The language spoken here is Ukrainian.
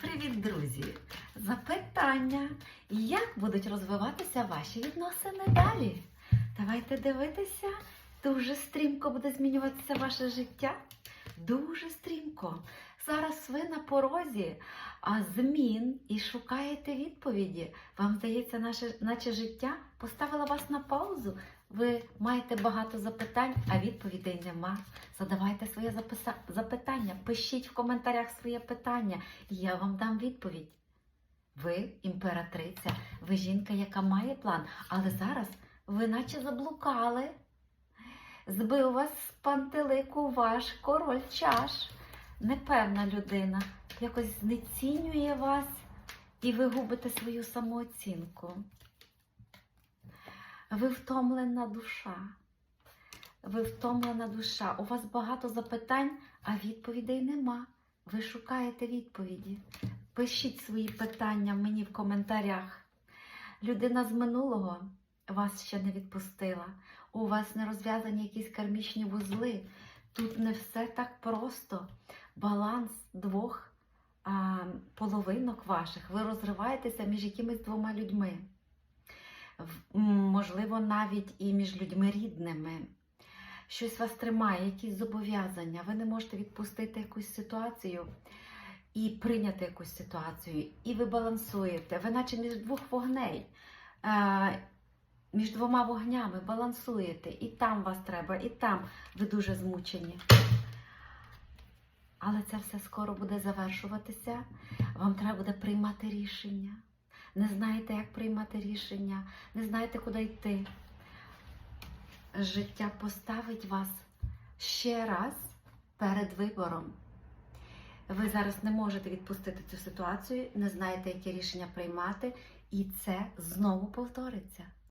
Привіт, друзі! Запитання. Як будуть розвиватися ваші відносини далі? Давайте дивитися. Дуже стрімко буде змінюватися ваше життя. Дуже стрімко. Зараз ви на порозі змін і шукаєте відповіді. Вам здається, наше, наче життя поставило вас на паузу. Ви маєте багато запитань, а відповідей нема. Задавайте своє записа... запитання, пишіть в коментарях своє питання, і я вам дам відповідь. Ви імператриця, ви жінка, яка має план, але зараз ви наче заблукали. Збив вас з пантелику ваш король чаш. Непевна людина якось знецінює вас, і ви губите свою самооцінку. Ви втомлена душа. Ви втомлена душа. У вас багато запитань, а відповідей нема. Ви шукаєте відповіді. Пишіть свої питання мені в коментарях. Людина з минулого вас ще не відпустила. У вас не розв'язані якісь кармічні вузли. Тут не все так просто. Баланс двох а, половинок ваших. Ви розриваєтеся між якимись двома людьми. Можливо, навіть і між людьми рідними. Щось вас тримає, якісь зобов'язання. Ви не можете відпустити якусь ситуацію і прийняти якусь ситуацію. І ви балансуєте. Ви наче між двох вогней, між двома вогнями балансуєте. І там вас треба, і там ви дуже змучені. Але це все скоро буде завершуватися. Вам треба буде приймати рішення. Не знаєте, як приймати рішення, не знаєте, куди йти. Життя поставить вас ще раз перед вибором. Ви зараз не можете відпустити цю ситуацію, не знаєте, яке рішення приймати, і це знову повториться.